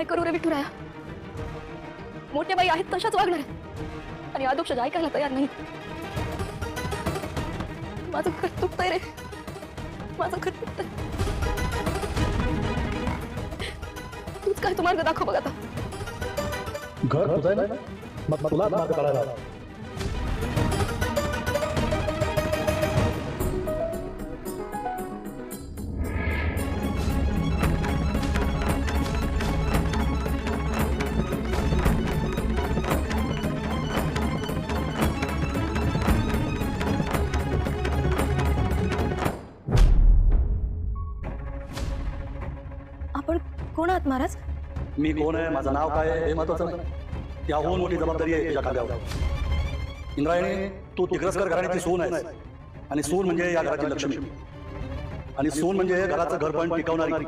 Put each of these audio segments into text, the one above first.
काय करू रे विठुराया मोठ्या बाई आहेत तशाच वागणार। आणि आदोक्ष ऐकायला तयार नाही। माझं घर तुटतंय रे। माझं घर तुटतंय। तूच काय तुम्हाला दाखव बघ आता। घर तुझं आहे ना? मग तुला मार्ग काढायला हवा. आपण कोण आहात महाराज? मी कोण आहे? माझं नाव काय आहे? हे महत्वाचं नाही. त्याहून मोठी जबाबदारी आहे तुझ्या खांद्यावर. इंद्रायणी तू तिग्रस्कर घराण्याची सून आहे. आणि सून म्हणजे या घराची लक्ष्मी. आणि सून म्हणजे घराचं घर पण टिकवणारी.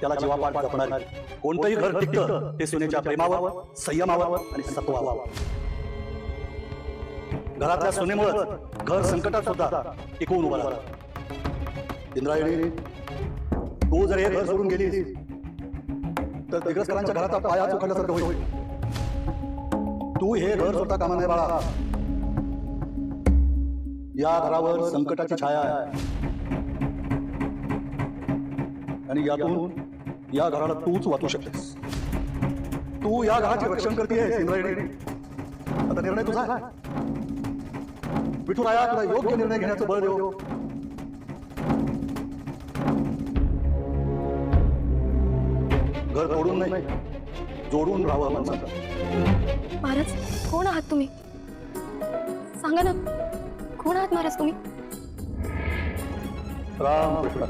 त्याला जीवापाठ जपणारी. कोणतंही घर टिकतं ते सुनेच्या प्रेमावर संयमावर आणि सत्वावर. घरातल्या सुनेमुळे घर संकटात सुद्धा टिकवून उभं राहतं. इंद्रायणी तू जर हे घर सोडून गेलीस तर दिग्रसकरांच्या घराचा पाया चुकल्यासारखं होईल. तू हे घर सोडता कामा नाही बाळा. या घरावर संकटाची छाया आहे. आणि यातून या घराला तूच वाचू शकतेस. तू या घराचे रक्षण करते आता निर्णय तुझा आहे. विठुराया तुला योग्य निर्णय घेण्याचं बळ देऊ घर तोडून नाही जोडून राहावं म्हणजे महाराज कोण आहात तुम्ही? सांगा ना कोण आहात महाराज तुम्ही? राम कृष्ण